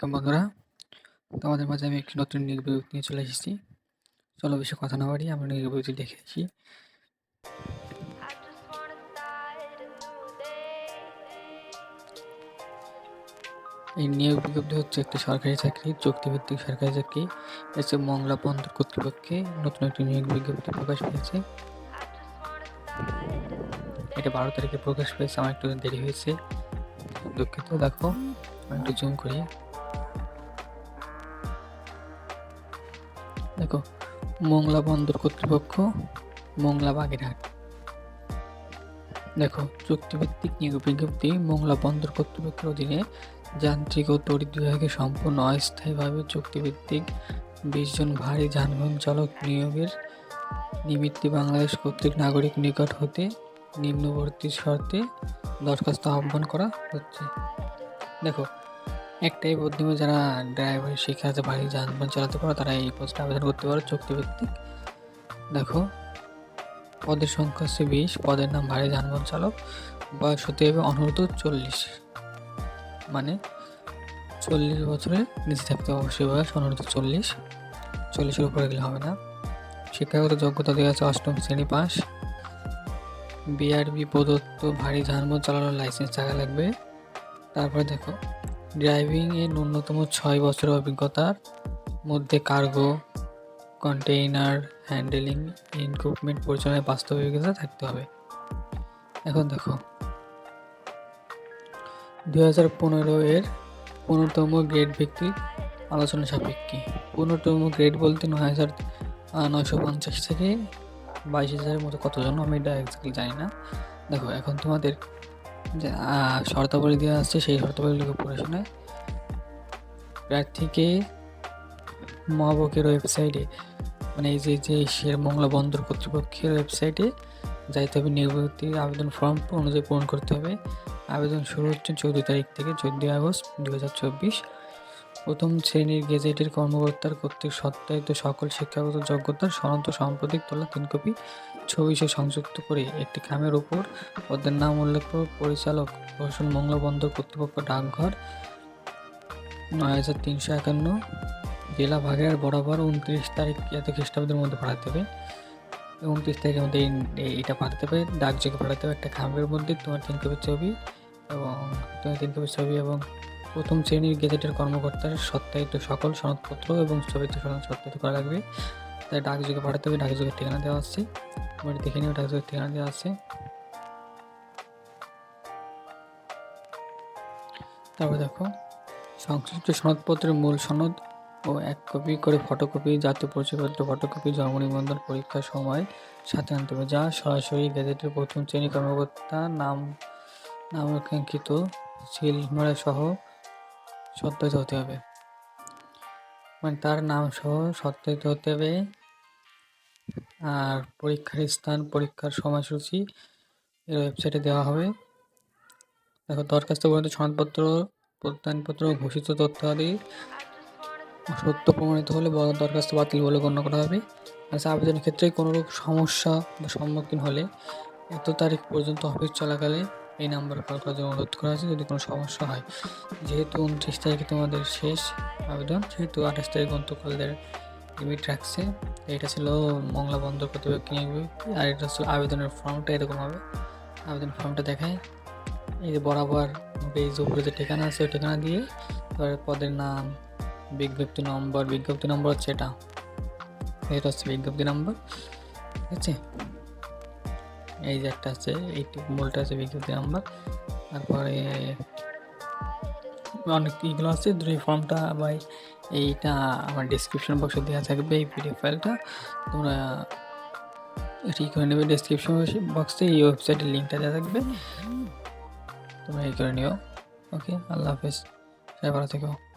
Welcome বন্ধুরা। তোমাদের মাঝে আমি একটি নতুন বিজ্ঞপ্তি নিয়ে চলে এসেছি। চলো বেশি কথা না বাড়ি আমরা বিজ্ঞপ্তি দেখে আসি। এই নিয়োগ বিজ্ঞপ্তি হচ্ছে একটি সরকারি চাকরি, চুক্তিভিত্তিক সরকারি চাকরি। এসে মংলা বন্দর কর্তৃপক্ষে নতুন একটি নিয়োগ বিজ্ঞপ্তি প্রকাশ পেয়েছে। এটা বারো তারিখে প্রকাশ পেয়েছে, আমার একটু দেরি হয়েছে। দুঃখিত, দেখো একটু জুম করি। দেখো, মোংলা বন্দর কর্তৃপক্ষ, মোংলা বাগেরহাট। দেখো, চুক্তিভিত্তিক নিয়োগ বিজ্ঞপ্তি মোংলা বন্দর কর্তৃপক্ষের অধীনে যান্ত্রিক ও তড়িৎ বিভাগে সম্পূর্ণ অস্থায়ীভাবে চুক্তিভিত্তিক বিশ জন ভারী যানবাহন চালক নিয়োগের নিমিত্তে বাংলাদেশ কর্তৃক নাগরিক নিকট হতে নিম্নবর্তী শর্তে দরখাস্ত আহ্বান করা হচ্ছে। দেখো একটাই বুদ্ধিমা যারা ড্রাইভার শিখে আছে ভারী যানবাহন চালাতে পারো তারা এই পোস্টে আবেদন করতে পারো, চুক্তিভিত্তিক। দেখো, পদের সংখ্যা হচ্ছে বিশ, পদের নাম ভারী যানবাহন চালক, বয়স হতে হবে অনূর্ধ্ব চল্লিশ। মানে চল্লিশ বছরের নিচে থাকতে অবশ্যই বয়স অনূর্ধ্ব চল্লিশ। চল্লিশের উপরে গেলে হবে না। শিক্ষাগত যোগ্যতা দেওয়া আছে অষ্টম শ্রেণি পাস। বিআরবি প্রদত্ত ভারী যানবাহন চালানোর লাইসেন্স থাকা লাগবে। তারপরে দেখো ড্রাইভিংয়ে ন্যূনতম ছয় বছরের অভিজ্ঞতার মধ্যে কার্গো কন্টেইনার হ্যান্ডেলিং ইনকুইপমেন্ট পরিচালনায় বাস্তব অভিজ্ঞতা থাকতে হবে। এখন দেখো। দুই হাজার পনেরো এর পনেরোতম গ্রেড ভিত্তিক আলোচনা সাপেক্ষে। পনেরোতম গ্রেড বলতে নয় হাজার নয়শো পঞ্চাশ থেকে বাইশ হাজারের মতো কতজন, আমি এটা এক্সাক্টলি জানি না। দেখো, এখন তোমাদের শর্তাবলী দেওয়া আছে, সেই শর্তাবলীগুলোকে পড়ে শোনায় প্রার্থীকে মহাবকের ওয়েবসাইটে মানে এই যে যে শের মংলা বন্দর কর্তৃপক্ষের ওয়েবসাইটে যাইতে হবে নিয়োগবর্তী আবেদন ফর্ম অনুযায়ী পূরণ করতে হবে। আবেদন শুরু হচ্ছে চৌদ্দ তারিখ থেকে চোদ্দোই আগস্ট দু হাজার চব্বিশ। প্রথম শ্রেণির গেজেটের কর্মকর্তার কর্তৃক সত্যায়িত সকল শিক্ষাগত যোগ্যতার সনদ সাম্প্রতিক তোলা তিন কপি ছবি সে সংযুক্ত করে একটি খামের উপর পদের নাম উল্লেখ পরিচালক প্রশাসন মংলা বন্দর কর্তৃপক্ষ ডাকঘর নয় হাজার তিনশো একান্ন, জেলা ভাগের বরাবর উনত্রিশ তারিখ এত খ্রিস্টাব্দের মধ্যে পাঠাতে হবে। উনত্রিশ তারিখের মধ্যে এটা পাঠাতে হবে, ডাকযোগে পাঠাতে হবে একটা খামের মধ্যে তোমার তিন কপির ছবি এবং, তোমার তিন কপির ছবি এবং প্রথম শ্রেণির গেজেটের কর্মকর্তার সত্যায়িত সকল সনদপত্র এবং ছবিতে সত্যায়িত করা লাগবে। তাই ডাকযোগে পাঠাতে হবে ডাকযোগের ঠিকানা দেওয়া আছে। তোমার দেখে নিও ডাকযোগের ঠিকানা দেওয়া আছে। তারপর দেখো, সংশ্লিষ্ট সনদপত্রের মূল সনদ ও এক কপি করে ফটোকপি, জাতীয় পরিচয়পত্র, ফটোকপি, জন্ম নিবন্ধন, পরীক্ষার সময়, সাথে আনতে হবে। যা সরাসরি গেজেটের প্রথম শ্রেণি কর্মকর্তা নাম, নামাঙ্কিত সিলমারা সহ সত্যায়িত হতে হবে। মানে তার নাম সহ সত্যায়িত হতে হবে। আর পরীক্ষার স্থান, পরীক্ষার সময়সূচি এর ওয়েবসাইটে দেওয়া হবে। দেখো, দরখাস্ত পর্যন্ত সনদপত্র প্রত্যয়নপত্র, ঘোষিত তথ্যাদি সত্য প্রমাণিত হলে দরখাস্ত বাতিল বলে গণ্য করা হবে। আচ্ছা আবেদনের ক্ষেত্রে কোনোরূপ সমস্যা বা সম্মুখীন হলে এত তারিখ পর্যন্ত অফিস চলাকালে এই নাম্বার কল করার জন্য অনুরোধ করা হয়েছে যদি কোনো সমস্যা হয়। যেহেতু উনত্রিশ তারিখে তোমাদের শেষ আবেদন সেহেতু আঠাশ তারিখ পর্যন্ত কলের লিমিট রাখছে, এটা ছিল মংলা বন্দর কর্তৃপক্ষ নিয়োগ আর এটা ছিল আবেদনের ফর্মটা এরকম হবে। আবেদন ফর্মটা দেখায়। এই যে বরাবর পেজ উপরে যে ঠিকানা আছে, ওই ঠিকানা দিয়ে তারপরে পদের নাম, বিজ্ঞপ্তি নম্বর বিজ্ঞপ্তি নম্বর হচ্ছে এটা। এটা হচ্ছে বিজ্ঞপ্তি নম্বর। ঠিক আছে? এই যে একটা আছে এইটি মূলটা আছে বিজ্ঞপ্তি নাম্বার তারপরে অনেক ইগুলো আছে দুই ফর্মটা বা এইটা আমার ডিসক্রিপশন বক্সে দেওয়া থাকবে, এই পিডিএফ ফাইলটা। তোমরা এটি করে নেবে ডিসক্রিপশন বক্সে এই ওয়েবসাইটের লিঙ্কটা দেওয়া থাকবে। তোমরা এই করে নিও। ওকে আল্লাহ হাফেজ। সবাই ভালো থেকো।